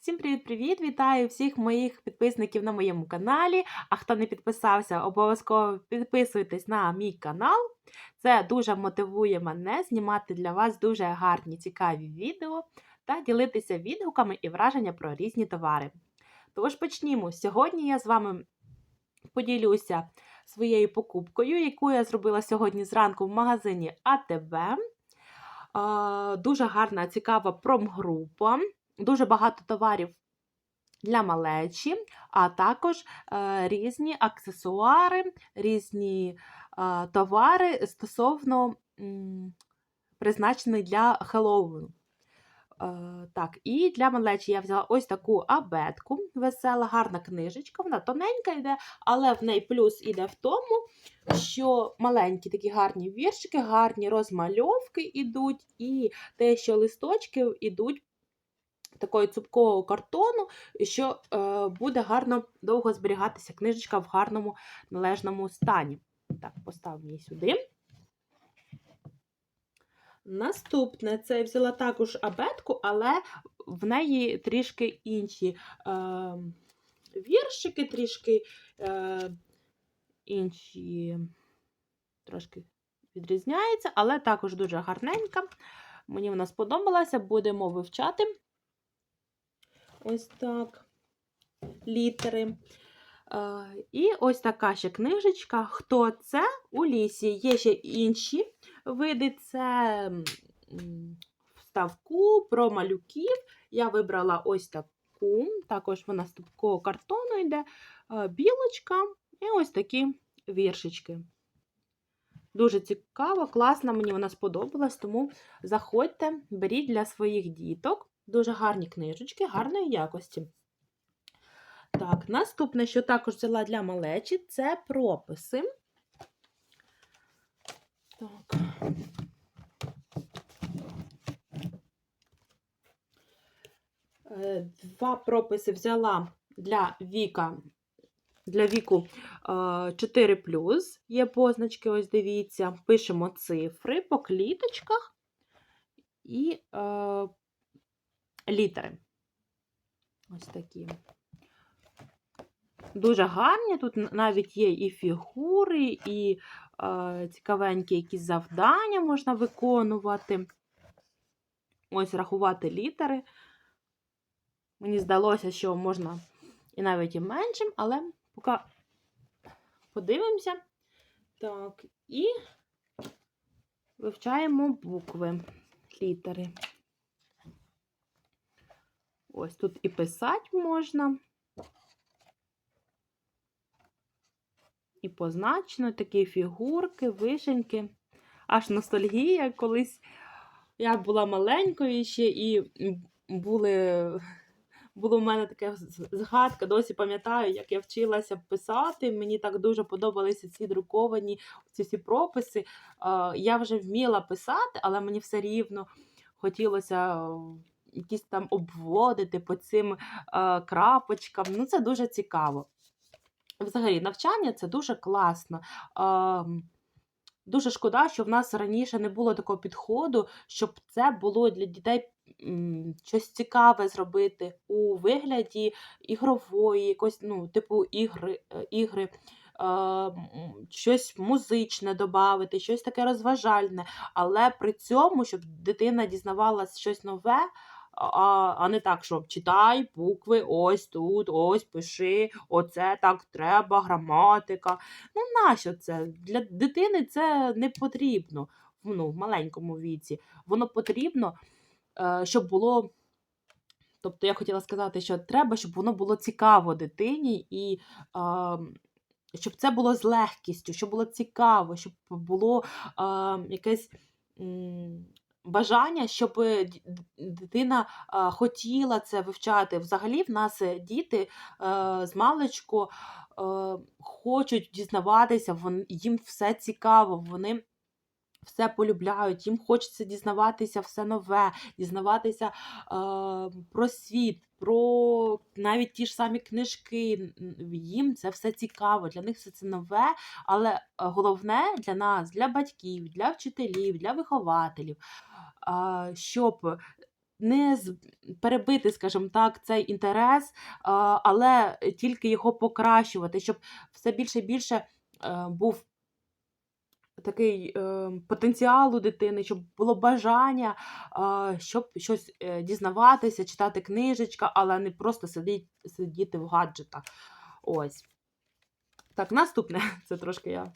Всім привіт-привіт! Вітаю всіх моїх підписників на моєму каналі. А хто не підписався, обов'язково підписуйтесь на мій канал. Це дуже мотивує мене знімати для вас дуже гарні, цікаві відео та ділитися відгуками і враження про різні товари. Тож почнімо. Сьогодні я з вами поділюся своєю покупкою, яку я зробила сьогодні зранку в магазині АТБ. Е, Дуже гарна, цікава промгрупа, дуже багато товарів для малечі, а також е, різні аксесуари, різні е, товари стосовно м, для Хеллоуіну. Е, Так, і для малечі я взяла ось таку абетку, весела, гарна книжечка. Вона тоненька йде, але в неї плюс іде в тому, що маленькі такі гарні віршики, гарні розмальовки йдуть, і те, що листочки йдуть такого цупкового картону, що е, буде гарно довго зберігатися книжечка в гарному належному стані. Так, поставимо її сюди. Наступне це я взяла також абетку, але в неї трішки інші е, віршики, трішки е, інші трошки відрізняється, але також дуже гарненька. Мені вона сподобалася, будемо вивчати ось так літери. І ось така ще книжечка. Хто це у лісі? Є ще інші види, це вставку про малюків. Я вибрала ось таку, також вона з такого картону йде, білочка і ось такі віршички. Дуже цікаво, класна, мені вона сподобалась, тому заходьте, беріть для своїх діток. Дуже гарні книжечки, гарної якості. Так, наступне, що також взяла для малечі, це прописи. Так. Е, Два прописи взяла для віка, для віку 4 Є позначки, ось дивіться, пишемо цифри по кліточках і е, літери. Ось такі. Дуже гарні. Тут навіть є і фігури, і е, цікавенькі якісь завдання можна виконувати. Ось рахувати літери. Мені здалося, що можна і навіть і меншим, але поки подивимося. Так, і вивчаємо букви, літери. Ось тут і писати можна. І позначено такі фігурки, вишеньки. Аж ностальгія. Колись я була маленькою ще і були, було в мене така згадка, досі пам'ятаю, як я вчилася писати. Мені так дуже подобалися ці друковані ці всі прописи. Я вже вміла писати, але мені все рівно хотілося якісь там обводити по цим крапочкам. Ну, це дуже цікаво. Взагалі, навчання це дуже класно. Дуже шкода, що в нас раніше не було такого підходу, щоб це було для дітей щось цікаве зробити у вигляді ігрової, якось, ну, типу ігри, е, ігри. Щось музичне додати, щось таке розважальне, але при цьому, щоб дитина дізнавалася щось нове, а а не так, що читай букви ось тут, ось пиши, оце так треба, граматика. Ну, нащо це? Для дитини це не потрібно ну, в маленькому віці. Воно потрібно, е, щоб було. Тобто я хотіла сказати, що треба, щоб воно було цікаво дитині, і щоб це було з легкістю, щоб було цікаво, щоб було е, якесь бажання, щоб е, дитина хотіла це вивчати. Взагалі, в нас е, діти е, з маличку хочуть дізнаватися, їм все цікаво, вони. Все полюбляють, їм хочеться дізнаватися все нове, дізнаватися е, про світ, про навіть ті ж самі книжки. Їм це все цікаво, для них все це нове, але головне для нас, для батьків, для вчителів, для вихователів щоб не перебити, скажімо так, цей інтерес, але тільки його покращувати, щоб все більше і більше, е, був такий, е, потенціал у дитини, щоб було бажання, щоб щось, е, дізнаватися, читати книжечка, але не просто сидіть сидіти в гаджетах. Ось. Так, наступне, це трошки я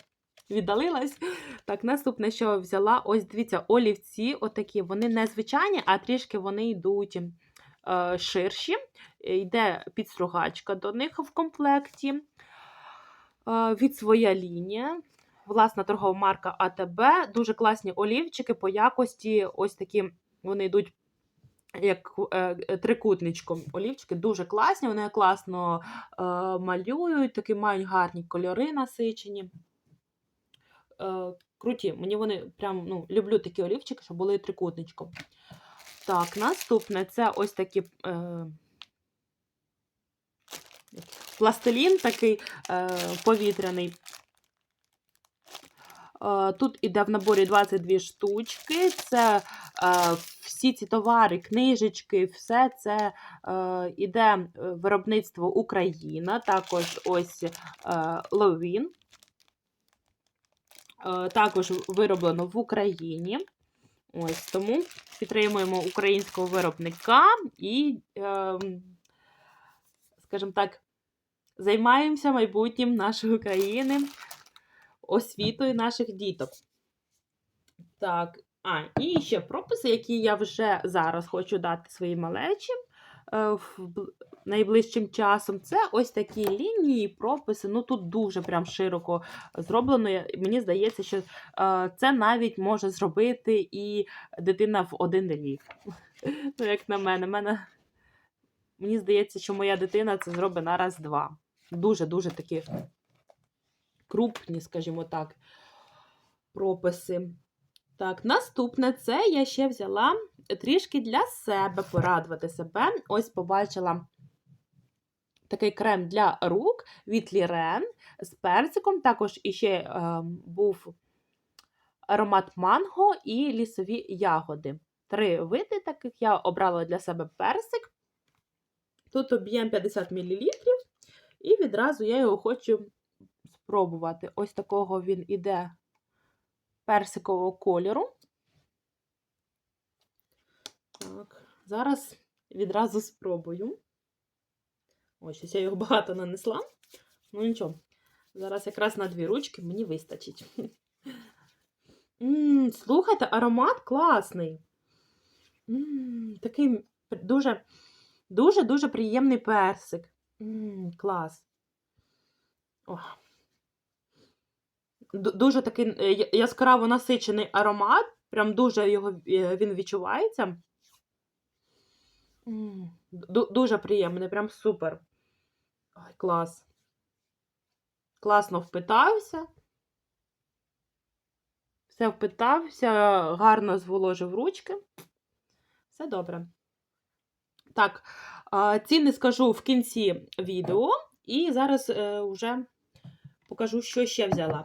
віддалилась. Так, наступне, що взяла, ось дивіться, олівці отакі, вони не звичайні, а трішки вони йдуть е, ширші. Йде підстругачка до них в комплекті. Е, від своя лінія. Власна торгова марка АТБ. Дуже класні олівчики по якості. Ось такі вони йдуть як е, трикутничком. Олівчики дуже класні, вони класно е, малюють, такі мають гарні кольори насичені. Е, круті. Мені вони прям ну, люблю такі олівчики, щоб були трикутничком. Так, наступне це ось такі е, пластилін такий е, повітряний. Е, Тут іде в наборі 22 штучки. Це е, всі ці товари, книжечки, все це е, іде виробництво Україна, також ось е, Ловін. Е, також вироблено в Україні. Ось тому підтримуємо українського виробника і, е, скажімо так, займаємося майбутнім нашої країни, освітою наших діток. Так, а, і ще прописи, які я вже зараз хочу дати своїй малечі е, найближчим часом. Це ось такі лінії, прописи. Ну тут дуже прям широко зроблено. Мені здається, що е, це навіть може зробити і дитина в один рік. Ну, як на мене, мене. Мені здається, що моя дитина це зробить на раз-два. Дуже-дуже такі крупні, скажімо так, прописи. Так, наступне це я ще взяла трішки для себе порадувати себе. Ось побачила такий крем для рук від Лірен з персиком. Також іще е, був аромат манго і лісові ягоди. Три види таких я обрала для себе персик. Тут об'єм 50 мл, і відразу я його хочу спробувати. Ось такого він іде персикового кольору. Так, зараз відразу спробую. Ось, щось я його багато нанесла. Ну нічого. Зараз якраз на дві ручки мені вистачить. М, слухайте, аромат класний. М, такий дуже, дуже, дуже приємний персик. М, клас. О. Ду- Дуже такий е, яскраво насичений аромат. Прям дуже його е, він відчувається. М, ду- Дуже приємний, прям супер. Ой, клас. Класно впитався. Все впитався, гарно зволожив ручки. Все добре. Так, ціни скажу в кінці відео. І зараз е, вже покажу, що ще взяла.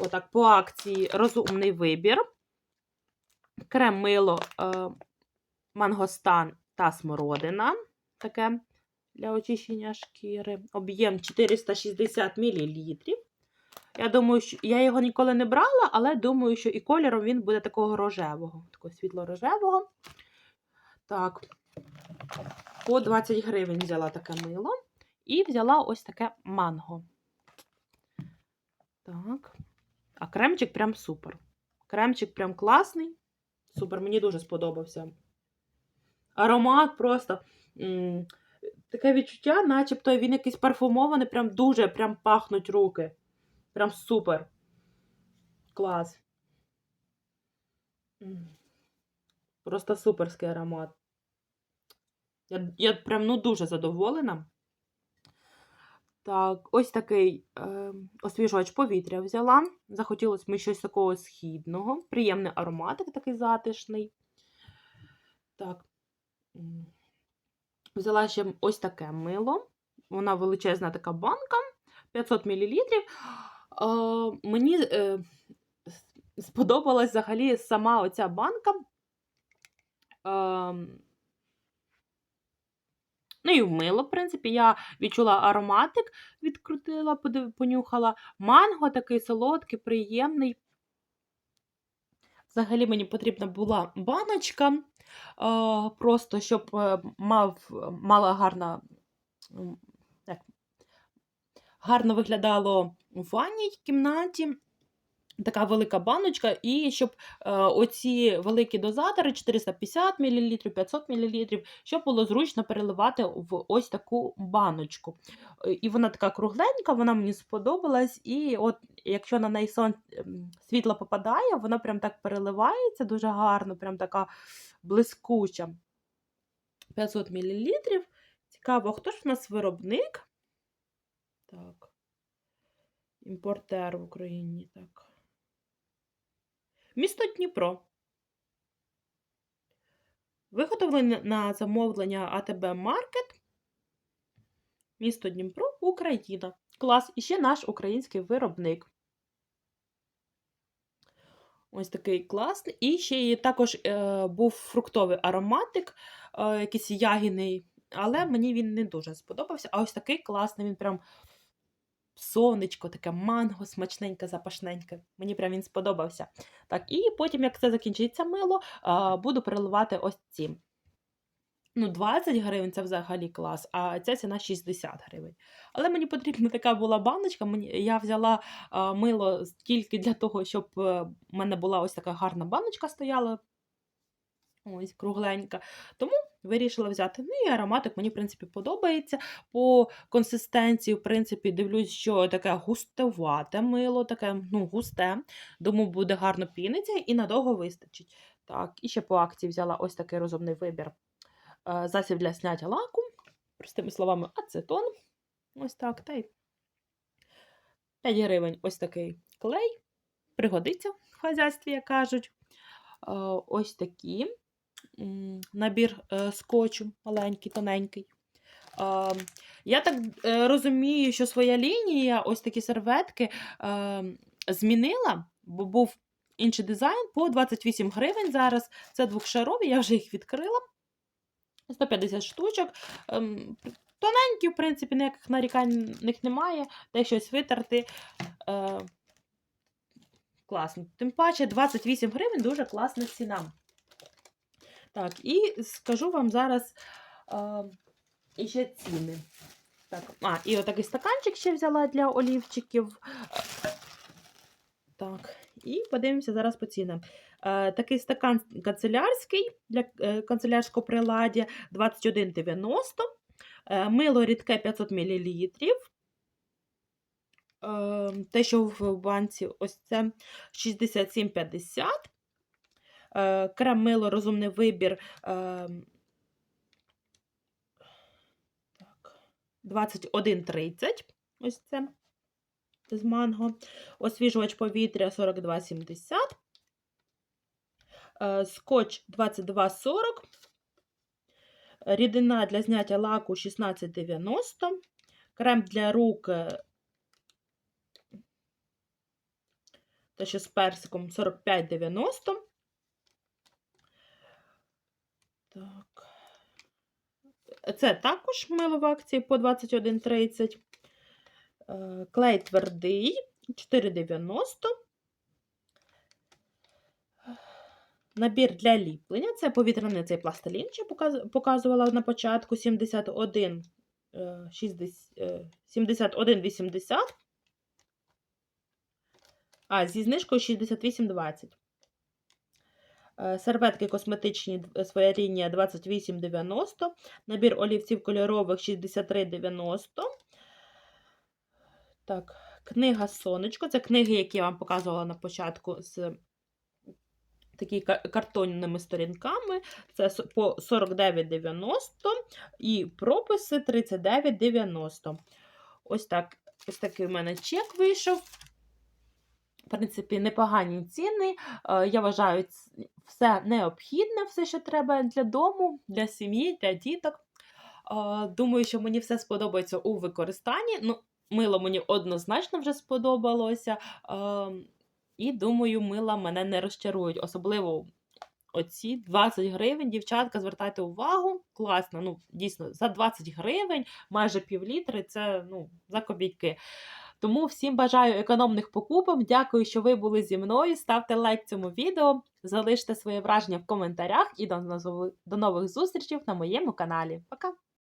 Отак, по акції розумний вибір. Крем мило е, мангостан та смородина. Таке для очищення шкіри. Об'єм 460 мл. Я думаю, що я його ніколи не брала, але думаю, що і кольором він буде такого рожевого, такого світло-рожевого. Так, по 20 гривень взяла таке мило. І взяла ось таке манго. Так. А кремчик прям супер. Кремчик прям класний. Супер, мені дуже сподобався. Аромат просто. Таке відчуття, начебто він якийсь парфумований, прям дуже прям пахнуть руки. Прям супер. Клас. Просто суперський аромат. Я, я прям ну дуже задоволена. Так, ось такий е, освіжувач повітря взяла. Захотілося мені щось такого східного. Приємний ароматик такий затишний. Так. Взяла ще ось таке мило. Вона величезна така банка, 500 мл. Мені е, сподобалась взагалі сама оця банка. Ну і мило, в принципі, я відчула ароматик, відкрутила, понюхала. Манго такий солодкий, приємний. Взагалі мені потрібна була баночка, е, просто щоб е, мав, мала гарна, так, гарно виглядало в ванній кімнаті. Така велика баночка, і щоб е, оці великі дозатори 450 мл, 500 мл, щоб було зручно переливати в ось таку баночку. Е, І вона така кругленька, вона мені сподобалась. І от якщо на неї сон... ем, світло попадає, вона прям так переливається дуже гарно, прям така блискуча. 500 мл. Цікаво, хто ж в нас виробник? Так. Імпортер в Україні, так. Місто Дніпро. Виготовлений на замовлення АТБ Маркет. Місто Дніпро, Україна. Клас. І ще наш український виробник. Ось такий класний. І ще є також е, був фруктовий ароматик, е, якийсь ягідний, але мені він не дуже сподобався. А ось такий класний, він прям сонечко, таке манго, смачненьке, запашненьке. Мені прям він сподобався. Так, і потім, як це закінчиться мило, буду переливати ось ці. Ну, 20 гривень це взагалі клас, а ця ціна 60 гривень. Але мені потрібна така була баночка. Я взяла мило тільки для того, щоб е, в мене була ось така гарна баночка стояла. Ось кругленька. Тому вирішила взяти. Ну і ароматик мені, в принципі, подобається. По консистенції, в принципі, дивлюсь, що таке густовате мило, таке ну, густе. Думаю, буде гарно піниться і надовго вистачить. Так, і ще по акції взяла ось такий розумний вибір. Е, Засіб для зняття лаку. Простими словами, ацетон. Ось так. Та й 5 гривень ось такий клей. Пригодиться в хазяйстві, як кажуть. Е, Ось такі. Набір е, скотчу маленький, тоненький. Я так е, розумію, що своя лінія, ось такі серветки е, змінила, бо був інший дизайн по 28 гривень зараз. Це двохшарові, я вже їх відкрила. 150 штучок. Ем, Тоненькі, в принципі, ніяких нарікань в них немає. Де щось витерти. Е, класно. Тим паче 28 гривень дуже класна ціна. Так, і скажу вам зараз е, іще ціни. Так, а, і отакий стаканчик ще взяла для олівчиків. Так, і подивимося зараз по цінам. Е, такий стакан канцелярський для е, канцелярського приладдя 21,90. Е, мило рідке 500 мл. Е, те, що в банці, ось це 67,50. Е, крем мило розумний вибір. Е, 21,30. Ось це з манго. Освіжувач повітря 42,70. Е, Скотч 22,40. Рідина для зняття лаку 16,90. Крем для рук е, та що з персиком 45,90. Так. Це також мило в акції по 21,30. Е, Клей твердий 4,90. Набір для ліплення. Це повітряний цей пластилін, що показувала на початку 71, е, 60, е, 71,80. А, зі знижкою 68,20. Е, Серветки косметичні своя лінія 28,90. Набір олівців кольорових 63,90. Так, книга Сонечко. Це книги, які я вам показувала на початку з такі картонними сторінками. Це по 49,90 і прописи 39,90. Ось так. Ось такий в мене чек вийшов. Принципі, непогані ціни. Е, Я вважаю, все необхідне, все, що треба для дому, для сім'ї, для діток. Е, Думаю, що мені все сподобається у використанні. Ну, мило мені однозначно вже сподобалося. Е, І думаю, мила мене не розчарують, особливо оці 20 гривень. Дівчатка, звертайте увагу, класно. Ну, дійсно, за 20 гривень, майже півлітри, це ну, за копійки. Тому всім бажаю економних покупок. Дякую, що ви були зі мною. Ставте лайк цьому відео, залиште своє враження в коментарях і до, нови- до нових зустрічей на моєму каналі. Пока!